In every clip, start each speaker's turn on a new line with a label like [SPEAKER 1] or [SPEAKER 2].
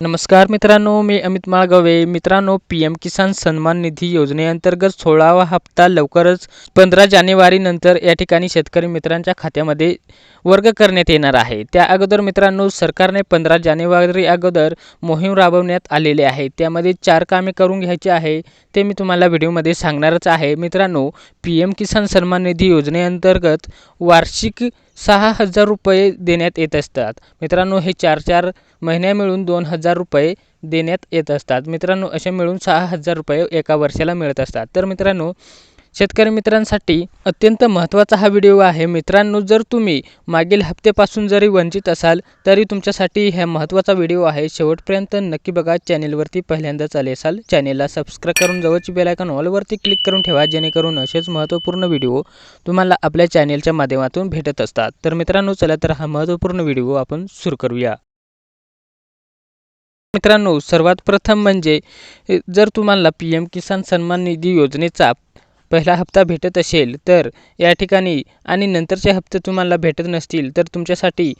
[SPEAKER 1] नमस्कार मित्रांनो मी अमित माळगवे. मित्रांनो पी एम किसान सन्मान निधी योजनेअंतर्गत सोळावा हप्ता लवकरच पंधरा जानेवारीनंतर या ठिकाणी शेतकरी मित्रांच्या खात्यामध्ये वर्ग करण्यात येणार आहे. त्या अगोदर मित्रांनो सरकारने पंधरा जानेवारी अगोदर मोहीम राबवण्यात आलेली आहे. त्यामध्ये चार कामे करून घ्यायची आहे ते मी तुम्हाला व्हिडिओमध्ये सांगणारच आहे. मित्रांनो पी एम किसान सन्मान निधी योजनेअंतर्गत वार्षिक सहा हजार रुपये देण्यात येत असतात. मित्रांनो हे चार चार महिन्या मिळून दोन हजार रुपये देण्यात येत असतात. मित्रांनो असे मिळून सहा हजार रुपये एका वर्षाला मिळत असतात. तर मित्रांनो शेतकरी मित्रांसाठी अत्यंत महत्त्वाचा हा व्हिडिओ आहे. मित्रांनो जर तुम्ही मागील हप्त्यापासून जरी वंचित असाल तरी तुमच्यासाठी हा महत्त्वाचा व्हिडिओ आहे. शेवटपर्यंत नक्की बघा. चॅनेलवरती पहिल्यांदाच आले असाल चॅनेलला सबस्क्राईब करून जवळची बेलायकॉन ऑलवरती क्लिक करून ठेवा जेणेकरून असेच महत्त्वपूर्ण व्हिडिओ तुम्हाला आपल्या चॅनेलच्या माध्यमातून भेटत असतात. तर मित्रांनो चला तर हा महत्त्वपूर्ण व्हिडिओ आपण सुरू करूया. मित्रांनो सर्वात प्रथम म्हणजे जर तुम्हाला पी एम किसान सन्मान निधी योजनेचा पहिला हप्ता भेटत असेल तर या ठिकाणी आणि नंतरचे हप्ते तुम्हाला भेटत नसतील तर तुमच्यासाठी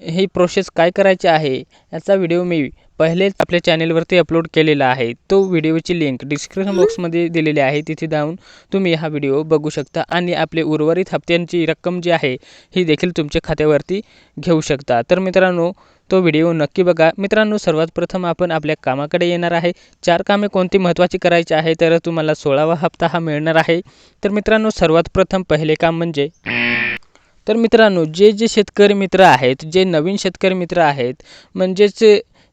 [SPEAKER 1] ही प्रोसेस काय करायची आहे याचा व्हिडिओ मी पहिलेच आपल्या चॅनेलवरती अपलोड केलेला आहे. तो व्हिडिओची लिंक डिस्क्रिप्शन बॉक्समध्ये दिलेली आहे. तिथे जाऊन तुम्ही हा व्हिडिओ बघू शकता आणि आपले उर्वरित हप्त्यांची रक्कम जी आहे ही देखील तुमच्या खात्यावरती घेऊ शकता. तर मित्रांनो तो व्हिडिओ नक्की बघा. मित्रांनो सर्वात प्रथम आपण आपल्या कामाकडे येणार आहे. चार कामे कोणती महत्त्वाची करायची आहे तर तुम्हाला सोळावा हप्ता हा मिळणार आहे. तर मित्रांनो सर्वात प्रथम पहिले काम म्हणजे तर मित्रांनो जे जे शेतकरी मित्र आहेत जे नवीन शेतकरी मित्र आहेत म्हणजेच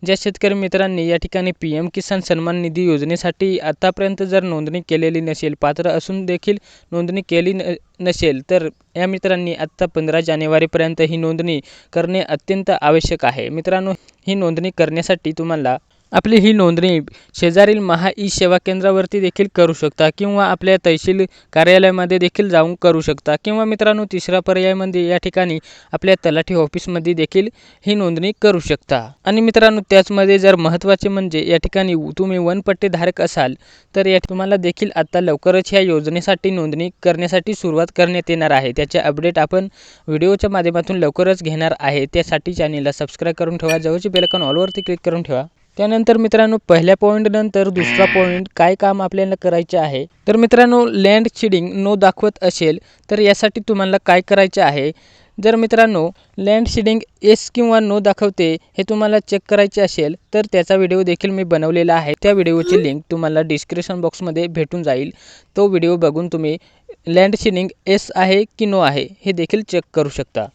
[SPEAKER 1] ज्या शेतकरी मित्रांनी या ठिकाणी पी एम किसान सन्मान निधी योजनेसाठी आतापर्यंत जर नोंदणी केलेली नसेल पात्र असून देखील नोंदणी केली न नसेल तर या मित्रांनी आत्ता पंधरा जानेवारीपर्यंत ही नोंदणी करणे अत्यंत आवश्यक आहे. मित्रांनो ही नोंदणी करण्यासाठी तुम्हाला आपली ही नोंदणी शेजारील महा ई सेवा केंद्रावरती देखील करू शकता किंवा आपल्या तहसील कार्यालयामध्ये देखील जाऊन करू शकता. किंवा मित्रांनो तिसरा पर्याय म्हणजे या ठिकाणी आपल्या तलाठी ऑफिसमध्ये देखील ही नोंदणी करू शकता. आणि मित्रांनो त्याचमध्ये जर महत्त्वाचे म्हणजे या ठिकाणी तुम्ही वनपट्टेधारक असाल तर या तुम्हाला देखील आत्ता लवकरच ह्या योजनेसाठी नोंदणी करण्यासाठी सुरुवात करण्यात येणार आहे. त्याचे अपडेट आपण व्हिडिओच्या माध्यमातून लवकरच घेणार आहे. त्यासाठी चॅनेलला सबस्क्राईब करून ठेवा. जवळची बेलकॉन ऑलवरती क्लिक करून ठेवा. त्यानंतर मित्रांनो पहिल्या पॉईंट नंतर दुसरा पॉईंट काय काम आपल्याला करायचे आहे? तर मित्रांनो लँड शिडिंग नो दाखवत असेल तर यासाठी तुम्हाला काय करायचे आहे? जर मित्रांनो लँड शिडिंग एस किंवा नो दाखवते हे तुम्हाला चेक करायचे असेल तर त्याचा व्हिडिओ देखील मी बनवलेला आहे. त्या व्हिडिओची लिंक तुम्हाला डिस्क्रिप्शन बॉक्समध्ये भेटून जाईल. तो व्हिडिओ बघून तुम्ही लँड शिडिंग एस आहे की नो आहे हे देखील चेक करू शकता.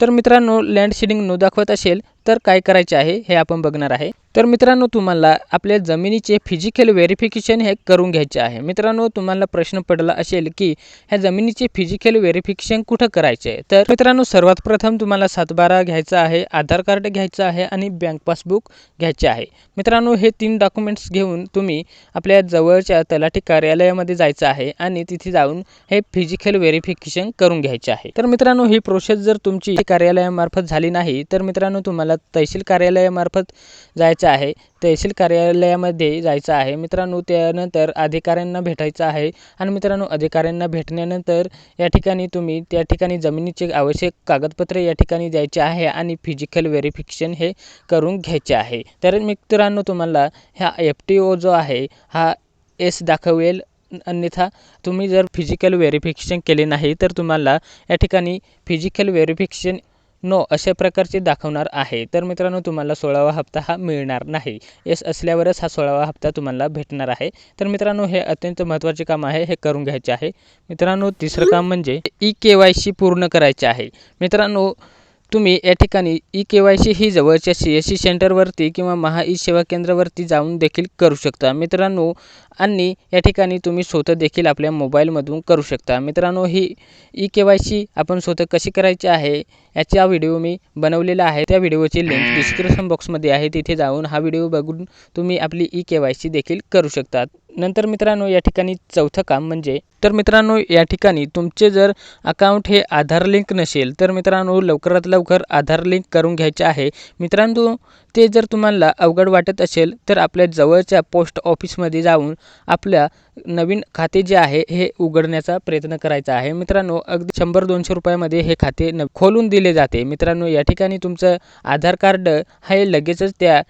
[SPEAKER 1] तर मित्रांनो लँड शिडिंग नो दाखवत असेल तर काय करायचे आहे हे आपण बघणार आहे. तर मित्रांनो तुम्हाला आपल्या जमिनीचे फिजिकल व्हेरिफिकेशन हे करून घ्यायचे आहे. मित्रांनो तुम्हाला प्रश्न पडला असेल की ह्या जमिनीचे फिजिकल व्हेरिफिकेशन कुठं करायचे आहे? तर मित्रांनो सर्वात प्रथम तुम्हाला सातबारा घ्यायचा आहे आधार कार्ड घ्यायचं आहे आणि बँक पासबुक घ्यायचे आहे. मित्रांनो हे तीन डॉक्युमेंट्स घेऊन तुम्ही आपल्या जवळच्या तलाठी कार्यालयामध्ये जायचं आहे आणि तिथे जाऊन हे फिजिकल व्हेरिफिकेशन करून घ्यायचे आहे. तर मित्रांनो ही प्रोसेस जर तुमची कार्यालयामार्फत झाली नाही तर मित्रांनो तुम्हाला तहसील कार्यालयामार्फत जायचं आहे तहसील कार्यालयामध्ये जायचं आहे. मित्रांनो त्यानंतर अधिकाऱ्यांना भेटायचं आहे आणि मित्रांनो अधिकाऱ्यांना भेटल्यानंतर या ठिकाणी तुम्ही त्या ठिकाणी जमिनीचे आवश्यक कागदपत्रे या ठिकाणी द्यायचे आहे आणि फिजिकल व्हेरिफिकेशन हे करून घ्यायचे आहे. तर मित्रांनो तुम्हाला ह्या एफ टी ओ जो आहे हा एस दाखवेल. अन्यथा तुम्ही जर फिजिकल व्हेरिफिकेशन केले नाही तर तुम्हाला या ठिकाणी फिजिकल व्हेरिफिकेशन नो अशा प्रकारचे दाखवणार आहे. तर मित्रांनो तुम्हाला सोळावा हप्ता हा मिळणार नाही. एस असल्यावरच हा सोळावा हप्ता तुम्हाला भेटणार आहे. तर मित्रांनो हे अत्यंत महत्त्वाचे काम आहे. हे करून घ्यायचे आहे. मित्रांनो तिसरं काम म्हणजे ई के वाय सी पूर्ण करायचे आहे. मित्रांनो तुम्ही या ठिकाणी ई के वाय सी ही जवळच्या सी एस सी सेंटरवरती किंवा महा ई सेवा केंद्रावरती जाऊन देखील करू शकता. मित्रांनो आणि या ठिकाणी तुम्ही स्वतः देखील आपल्या मोबाईलमधून करू शकता. मित्रांनो ही ई के वाय सी आपण स्वतः कशी करायची आहे याचा व्हिडिओ मी बनवलेला आहे. त्या व्हिडिओची लिंक डिस्क्रिप्शन बॉक्समध्ये आहे. तिथे जाऊन हा व्हिडिओ बघून तुम्ही आपली ई के वाय सी देखील करू शकता. नंतर मित्रांनो या ठिकाणी चौथं काम म्हणजे तर मित्रांनो या ठिकाणी तुमचे जर अकाउंट हे आधार लिंक नसेल तर मित्रांनो लवकरात लवकर आधार लिंक करून घ्यायचे आहे. मित्रांनो ते जर तुम्हाला अवघड वाटत असेल तर आपल्या जवळच्या पोस्ट ऑफिसमध्ये जाऊन आपल्या नवीन खाते जे आहे हे उघडण्याचा प्रयत्न करायचा आहे. मित्रांनो अगदी शंभर दोनशे रुपयामध्ये हे खाते न खोलून दिले जाते. मित्रांनो या ठिकाणी तुमचं आधार कार्ड हे लगेचच त्या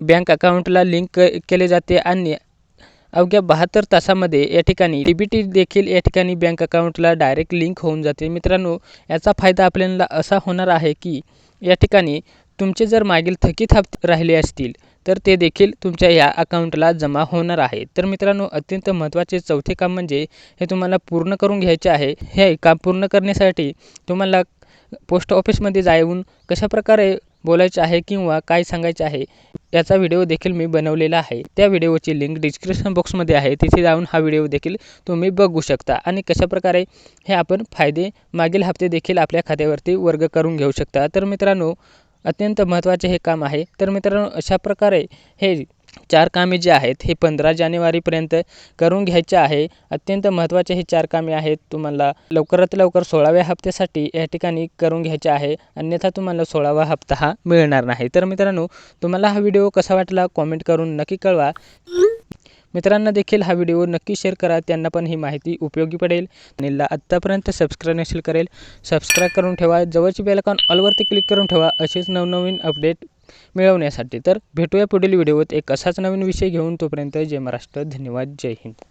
[SPEAKER 1] बँक अकाउंटला लिंक केले जाते आणि अवघ्या बहात्तर तासामध्ये या ठिकाणी डी बी टी देखील या ठिकाणी बँक अकाउंटला डायरेक्ट लिंक होऊन जाते. मित्रांनो याचा फायदा आपल्याला असा होणार आहे की या ठिकाणी तुमचे जर मागील थकीत हप्ते राहिले असतील तर ते देखील तुमच्या या अकाउंटला जमा होणार आहे. तर मित्रांनो अत्यंत महत्त्वाचे चौथे काम म्हणजे हे तुम्हाला पूर्ण करून घ्यायचे आहे. हे काम पूर्ण करण्यासाठी तुम्हाला पोस्ट ऑफिसमध्ये जाऊन कशाप्रकारे बोलायचे आहे किंवा काय सांगायचे आहे याचा व्हिडिओ देखील मी बनवलेला आहे. त्या व्हिडिओची लिंक डिस्क्रिप्शन बॉक्समध्ये आहे. तिथे जाऊन हा व्हिडिओ देखील तुम्ही बघू शकता. आणि कशाप्रकारे हे आपण फायदे मागील हप्ते देखील आपल्या खात्यावरती वर्ग करून घेऊ शकता. तर मित्रांनो अत्यंत महत्त्वाचे हे काम आहे. तर मित्रांनो अशा प्रकारे हे चार कामे जे आहेत हे पंधरा जानेवारीपर्यंत करून घ्यायचे आहे. अत्यंत महत्त्वाचे हे चार कामे आहेत तुम्हाला लवकरात लवकर सोळाव्या हप्त्यासाठी या ठिकाणी करून घ्यायचे आहे. अन्यथा तुम्हाला सोळावा हप्ता हा मिळणार नाही. तर मित्रांनो तुम्हाला हा व्हिडिओ कसा वाटला कॉमेंट करून नक्की कळवा. मित्रांना देखील हा व्हिडिओ नक्की शेअर करा त्यांना पण ही माहिती उपयोगी पडेल. नीलला आत्तापर्यंत सबस्क्राईब नसेल करेल सबस्क्राईब करून ठेवा. जवळची बेलकॉन ऑलवरती क्लिक करून ठेवा. असेच नवनवीन अपडेट मिळवण्यासाठी. तर भेटूया पुढील व्हिडिओत एक असाच नवीन विषय घेऊन तोपर्यंत जय महाराष्ट्र धन्यवाद जय हिंद.